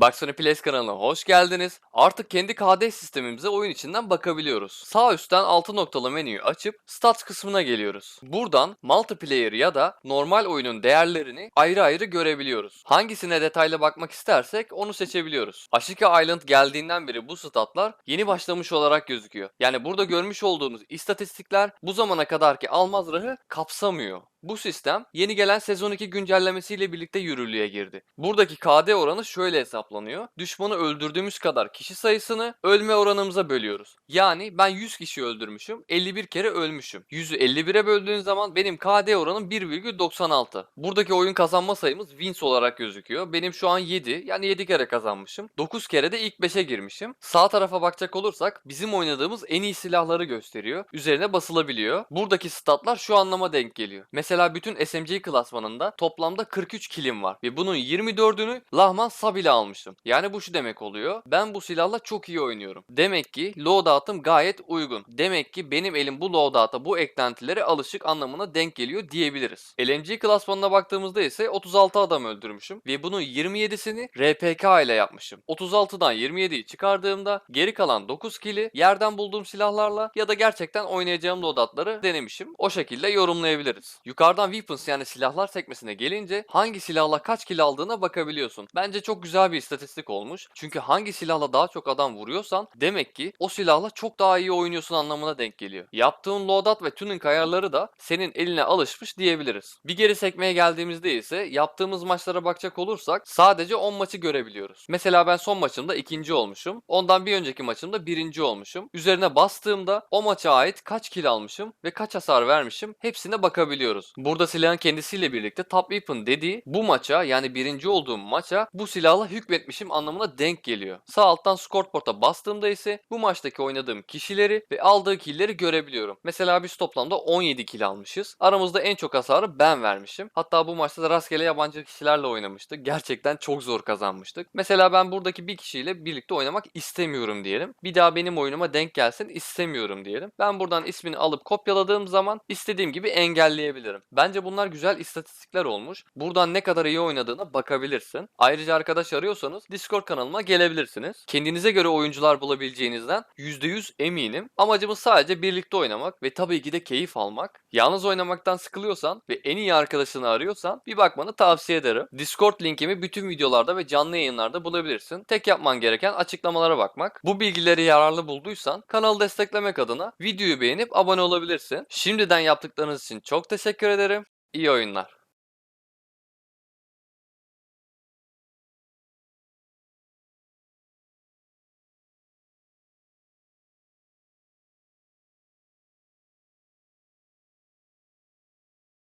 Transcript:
Baksana Plays kanalına hoş geldiniz. Artık kendi KD sistemimize oyun içinden bakabiliyoruz. Sağ üstten 6 noktalı menüyü açıp Stats kısmına geliyoruz. Buradan Multiplayer ya da normal oyunun değerlerini ayrı ayrı görebiliyoruz. Hangisine detaylı bakmak istersek onu seçebiliyoruz. Ashika Island geldiğinden beri bu statlar yeni başlamış olarak gözüküyor. Yani burada görmüş olduğunuz istatistikler bu zamana kadarki Almazrah'ı kapsamıyor. Bu sistem yeni gelen sezon 2 güncellemesiyle birlikte yürürlüğe girdi. Buradaki KD oranı şöyle hesaplanıyor. Düşmanı öldürdüğümüz kadar kişi sayısını ölme oranımıza bölüyoruz. Yani ben 100 kişi öldürmüşüm, 51 kere ölmüşüm. 100'ü 51'e böldüğün zaman benim KD oranım 1,96. Buradaki oyun kazanma sayımız wins olarak gözüküyor. Benim şu an 7, yani 7 kere kazanmışım. 9 kere de ilk 5'e girmişim. Sağ tarafa bakacak olursak bizim oynadığımız en iyi silahları gösteriyor. Üzerine basılabiliyor. Buradaki statlar şu anlama denk geliyor. Mesela bütün SMG klasmanında toplamda 43 kilim var. Ve bunun 24'ünü Lahman Sab ile almışım. Yani bu şu demek oluyor. Ben bu silahla çok iyi oynuyorum. Demek ki loadout'ım gayet uygun. Demek ki benim elim bu loadout'a bu eklentilere alışık anlamına denk geliyor diyebiliriz. LMG klasmanına baktığımızda ise 36 adam öldürmüşüm. Ve bunun 27'sini RPK ile yapmışım. 36'dan 27'yi çıkardığımda geri kalan 9 kili yerden bulduğum silahlarla ya da gerçekten oynayacağım loadout'ları denemişim. O şekilde yorumlayabiliriz. Yukarıdan weapons yani silahlar sekmesine gelince hangi silahla kaç kill aldığına bakabiliyorsun. Bence çok güzel bir istatistik olmuş. Çünkü hangi silahla daha çok adam vuruyorsan demek ki o silahla çok daha iyi oynuyorsun anlamına denk geliyor. Yaptığın loadout ve tuning ayarları da senin eline alışmış diyebiliriz. Bir geri sekmeye geldiğimizde ise yaptığımız maçlara bakacak olursak sadece 10 maçı görebiliyoruz. Mesela ben son maçımda ikinci olmuşum. Ondan bir önceki maçımda birinci olmuşum. Üzerine bastığımda o maça ait kaç kill almışım ve kaç hasar vermişim hepsine bakabiliyoruz. Burada silahın kendisiyle birlikte top weapon dediği bu maça yani birinci olduğum maça bu silahla hükmetmişim anlamına denk geliyor. Sağ alttan scoreboard'a bastığımda ise bu maçtaki oynadığım kişileri ve aldığı killleri görebiliyorum. Mesela biz toplamda 17 kill almışız. Aramızda en çok hasarı ben vermişim. Hatta bu maçta da rastgele yabancı kişilerle oynamıştık. Gerçekten çok zor kazanmıştık. Mesela ben buradaki bir kişiyle birlikte oynamak istemiyorum diyelim. Bir daha benim oyunuma denk gelsin istemiyorum diyelim. Ben buradan ismini alıp kopyaladığım zaman istediğim gibi engelleyebilirim. Bence bunlar güzel istatistikler olmuş. Buradan ne kadar iyi oynadığına bakabilirsin. Ayrıca arkadaş arıyorsanız Discord kanalıma gelebilirsiniz. Kendinize göre oyuncular bulabileceğinizden %100 eminim. Amacımız sadece birlikte oynamak ve tabii ki de keyif almak. Yalnız oynamaktan sıkılıyorsan ve en iyi arkadaşını arıyorsan bir bakmanı tavsiye ederim. Discord linkimi bütün videolarda ve canlı yayınlarda bulabilirsin. Tek yapman gereken açıklamalara bakmak. Bu bilgileri yararlı bulduysan kanalı desteklemek adına videoyu beğenip abone olabilirsin. Şimdiden yaptıklarınız için çok teşekkür ederim. İyi oyunlar.